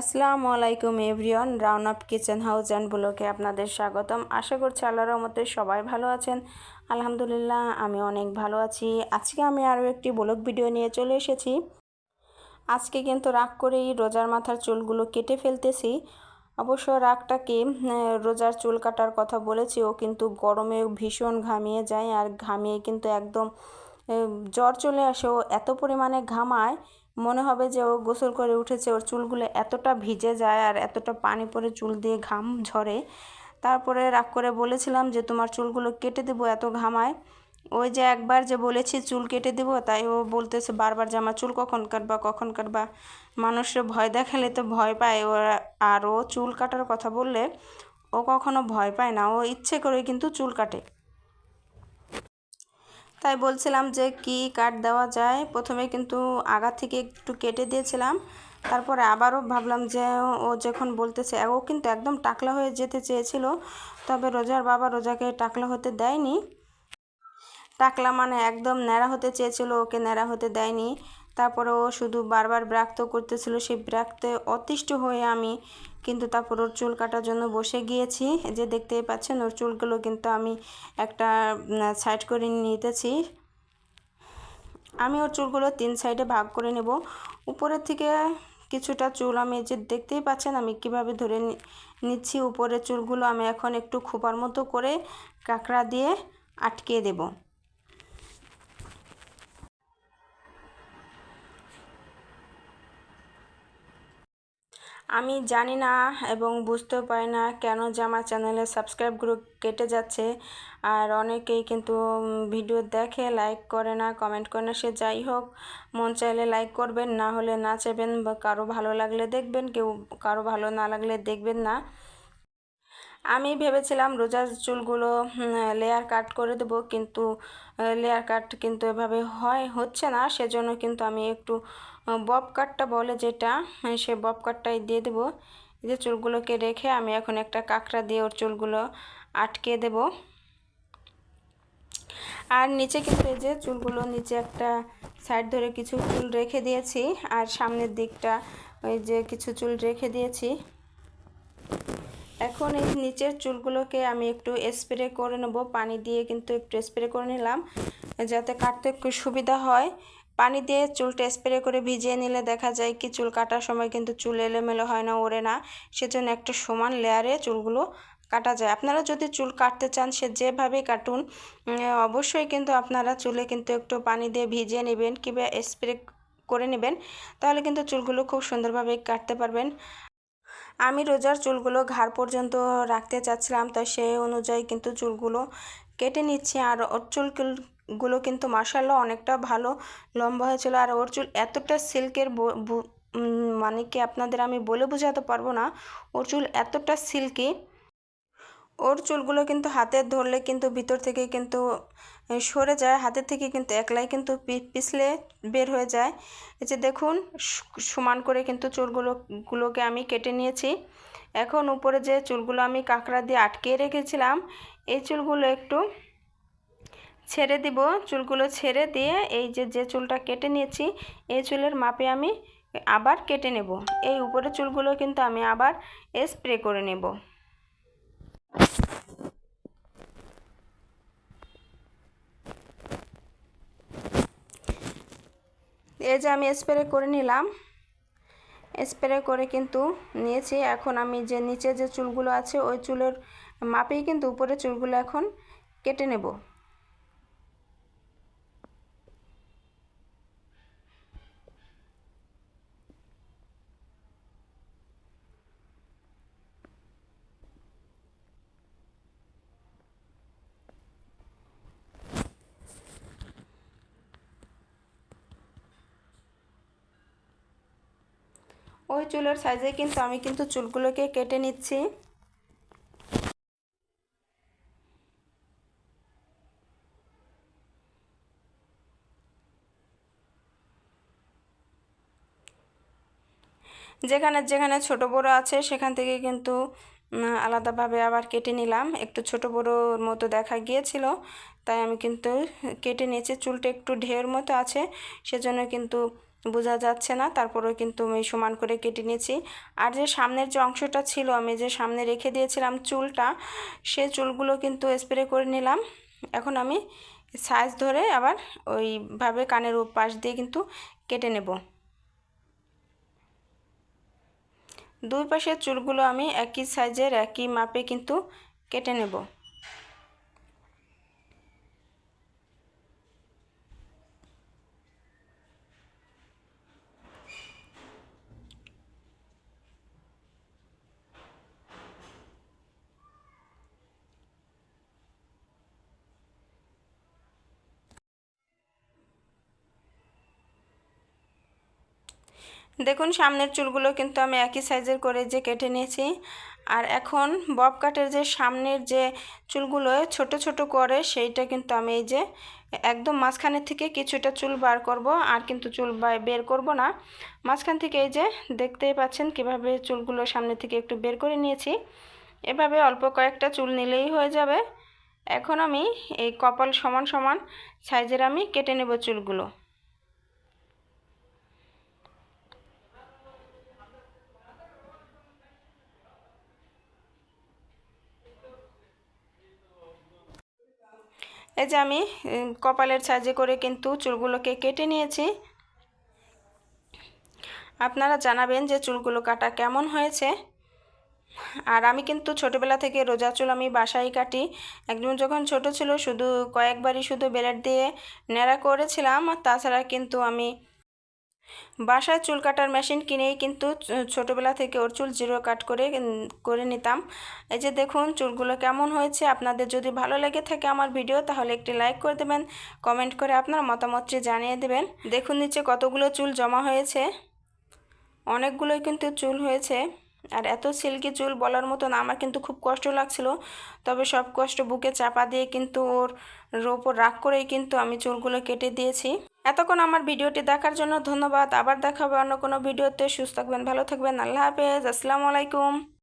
আসসালামু আলাইকুম everyone, round up kitchen house and ব্লকে আপনাদের স্বাগতম। আশা করছি আল্লাহর রহমতে সবাই ভালো আছেন। আলহামদুলিল্লাহ, আমি অনেক ভালো আছি। আজকে আমি আরও একটি ব্লগ ভিডিও নিয়ে চলে এসেছি। আজকে কিন্তু রাগ করেই রোজার মাথার চুলগুলো কেটে ফেলতেছি। অবশ্য রাগটাকে রোজার চুল কাটার কথা বলেছি, ও কিন্তু গরমে ভীষণ ঘামিয়ে যায়, আর ঘামিয়ে কিন্তু একদম জ্বর চলে আসে, ও এত পরিমাণে ঘামায়, মনে হবে যে ও গোসল করে উঠেছে, ওর চুলগুলো এতটা ভিজে যায় আর এতটা পানি পরে চুল দিয়ে ঘাম ঝরে। তারপরে রাগ করে বলেছিলাম যে, তোমার চুলগুলো কেটে দেবো এত ঘামায়। ওই যে একবার যে বলেছি, চুল কেটে দেবো? তাই ও বলতেছে, বারবার যে আমার চুল কখন কাটবা কখন কাটবা? মানুষের ভয় দেখালে তো ভয় পায় ও আর ও চুল কাটার কথা বললে ও কখনো ভয় পায় না, ও ইচ্ছে করে কিন্তু চুল কাটে। তাই বলছিলাম যে কি কাট দেওয়া যায়। প্রথমে কিন্তু আগা থেকে একটু কেটে দিয়েছিলাম। তারপরে আবারও ভাবলাম যে ও যখন বলতেছে, ও কিন্তু একদম টাকলা হয়ে যেতে চেয়েছিল। তবে রোজার বাবা রোজাকে টাকলা হতে দেয়নি। টাকলা মানে একদম ন্যাড়া হতে চেয়েছিল, ওকে ন্যাড়া হতে দেয়নি। তারপরে ও শুধু বারবার ব্রাক্ত করতেছিল, সেই ব্রাক্তে অতিষ্ঠ হয়ে আমি কিন্তু তারপর ওর চুল কাটার জন্য বসে গিয়েছি। যে দেখতেই পাচ্ছেন, ওর চুলগুলো কিন্তু আমি একটা সাইড করে নিতেছি। আমি ওর চুলগুলো তিন সাইডে ভাগ করে নেব। উপরের থেকে কিছুটা চুল আমি যে দেখতেই পাচ্ছেন, আমি কীভাবে ধরে নিচ্ছি উপরের চুলগুলো, আমি এখন একটু খোপার মতো করে কাঁকড়া দিয়ে আটকে দেবো। আমি জানি না এবং বুঝতেও পারি না কেন যে আমার চ্যানেলে সাবস্ক্রাইবগুলো কেটে যাচ্ছে। আর অনেকেই কিন্তু ভিডিও দেখে লাইক করে না কমেন্ট করে না, সে যাই হোক, মন চাইলে লাইক করবেন, না হলে না চাইবেন, বা কারও ভালো লাগলে দেখবেন, কেউ কারও ভালো না লাগলে দেখবেন না। আমি ভেবেছিলাম রোজার চুলগুলো লেয়ার কাট করে দেবো, কিন্তু লেয়ার কাট কিন্তু এভাবে হয়, হচ্ছে না, সেজন্য কিন্তু আমি একটু বব কাটটা বলে যেটা সে বব কাটটাই দিয়ে দেবো। যে চুলগুলোকে রেখে আমি এখন একটা কাঁকড়া দিয়ে ওর চুলগুলো আটকে দেব। আর নিচে কিন্তু এই যে চুলগুলো নিচে একটা সাইড ধরে কিছু চুল রেখে দিয়েছি, আর সামনের দিকটা ওই যে কিছু চুল রেখে দিয়েছি। এখন এই নিচের চুলগুলোকে আমি একটু স্প্রে করে নেব, পানি দিয়ে কিন্তু একটু স্প্রে করে নিলাম, যাতে কাটতে একটু সুবিধা হয়। পানি দিয়ে চুলটা স্প্রে করে ভিজিয়ে নিলে দেখা যায় কি চুল কাটার সময় কিন্তু চুল এলোমেলো হয় না, ওড়ে না। সেজন্য একটা সমান লেয়ারে চুলগুলো কাটা যায়। আপনারা যদি চুল কাটতে চান, সে যেভাবেই কাটুন অবশ্যই কিন্তু আপনারা চুলে কিন্তু একটু পানি দিয়ে ভিজিয়ে নেবেন কিংবা স্প্রে করে নেবেন, তাহলে কিন্তু চুলগুলো খুব সুন্দরভাবে কাটতে পারবেন। আমি রোজার চুলগুলো ঘাড় পর্যন্ত রাখতে চাচ্ছিলাম, তাই সেই অনুযায়ী কিন্তু চুলগুলো কেটে নিচ্ছি। আর ওর চুলগুলো কিন্তু মার্শাল্লাহ অনেকটা ভালো, লম্বা হয়েছিল। আর ওর চুল এতটা সিল্কের মানে কি আপনাদের আমি বলে বোঝাতে পারব না। ওর চুল এতটা সিল্কি, ওর চুলগুলো কিন্তু হাতে ধরলে কিন্তু ভিতর থেকে কিন্তু সরে যায়। হাতের থেকে কিন্তু একলাই কিন্তু পিছলে বের হয়ে যায়। এই যে দেখুন সমান করে কিন্তু চুলগুলো, গুলোকে আমি কেটে নিয়েছি। এখন উপরে যে চুলগুলো আমি কাঁকড়া দিয়ে আটকে রেখেছিলাম, এই চুলগুলো একটু ছেড়ে দিব, চুলগুলো ছেড়ে দিয়ে এই যে যে চুলটা কেটে নিয়েছি, এই চুলের মাপে আমি আবার কেটে নেব। এই উপরে চুলগুলো কিন্তু আমি আবার স্প্রে করে নেব। এই যে আমি স্প্রে করে নিলাম। স্প্রে করে কিন্তু নিয়েছি। এখন আমি যে নিচে যে চুলগুলো আছে, ওই চুলের মাপেই কিন্তু উপরে চুলগুলো এখন কেটে নেব। ওই চুলের সাইজে কিন্তু আমি কিন্তু চুলগুলোকে কেটে নিচ্ছি। যেখানে যেখানে ছোট বড় আছে, সেখান থেকে কিন্তু আলাদাভাবে আবার কেটে নিলাম। একটু ছোট বড়োর মতো দেখা গিয়েছিল, তাই আমি কিন্তু কেটে নিয়েছি। চুলটা একটু ঢেউর মতো আছে, সেজন্য কিন্তু বোঝা যাচ্ছে না, তারপরেও কিন্তু আমি সমান করে কেটে নিয়েছি। আর যে সামনের যে অংশটা ছিল, আমি যে সামনে রেখে দিয়েছিলাম চুলটা, সে চুলগুলো কিন্তু স্প্রে করে নিলাম। এখন আমি সাইজ ধরে আবার ওইভাবে কানের পাশ দিয়ে কিন্তু কেটে নেব। দুই পাশের চুলগুলো আমি একই সাইজের একই মাপে কিন্তু কেটে নেব। দেখুন, সামনের চুলগুলো কিন্তু আমি একই সাইজের করে যে কেটে নিয়েছি। আর এখন বব কাটের যে সামনের যে চুলগুলো ছোট ছোট করে, সেইটা কিন্তু আমি এই যে একদম মাঝখানের থেকে কিছুটা চুল বার করব, আর কিন্তু চুল বের করব না। মাঝখান থেকে এই যে দেখতেই পাচ্ছেন কীভাবে চুলগুলো সামনে থেকে একটু বের করে নিয়েছি। এভাবে অল্প কয়েকটা চুল নিলেই হয়ে যাবে। এখন আমি এই কপাল সমান সমান সাইজের আমি কেটে নেব চুলগুলো। এই যে আমি কপালের সাহায্যে করে কিন্তু চুলগুলোকে কেটে নিয়েছি। আপনারা জানাবেন যে চুলগুলো কাটা কেমন হয়েছে। আর আমি কিন্তু ছোটোবেলা থেকে রোজা চুল আমি বাসায় কাটি। একদম যখন ছোট ছিল, শুধু কয়েকবারই শুধু বেলেট দিয়ে নেড়া করেছিলাম। তাছাড়া কিন্তু আমি বাসায় চুল কাটার মেশিন কিনেই কিন্তু ছোটোবেলা থেকে ওর চুল জিরো কাট করে করে নিতাম। এই যে দেখুন চুলগুলো কেমন হয়েছে। আপনাদের যদি ভালো লেগে থাকে আমার ভিডিও, তাহলে একটি লাইক করে দেবেন, কমেন্ট করে আপনার মতামতটি জানিয়ে দেবেন। দেখুন নিচে কতগুলো চুল জমা হয়েছে। অনেকগুলোই কিন্তু চুল হয়েছে। আর এত সিল্কি চুল বলার মতন আমার কিন্তু খুব কষ্ট লাগছিল। তবে সব কষ্ট বুকে চাপা দিয়ে কিন্তু ওর ওপর রাগ করেই কিন্তু আমি চুলগুলো কেটে দিয়েছি। এতক্ষণ আমার ভিডিওটি দেখার জন্য ধন্যবাদ। আবার দেখাবে অন্য কোনো ভিডিওতে। সুস্থ থাকবেন, ভালো থাকবেন। আল্লাহ হাফেজ। আসসালামু আলাইকুম।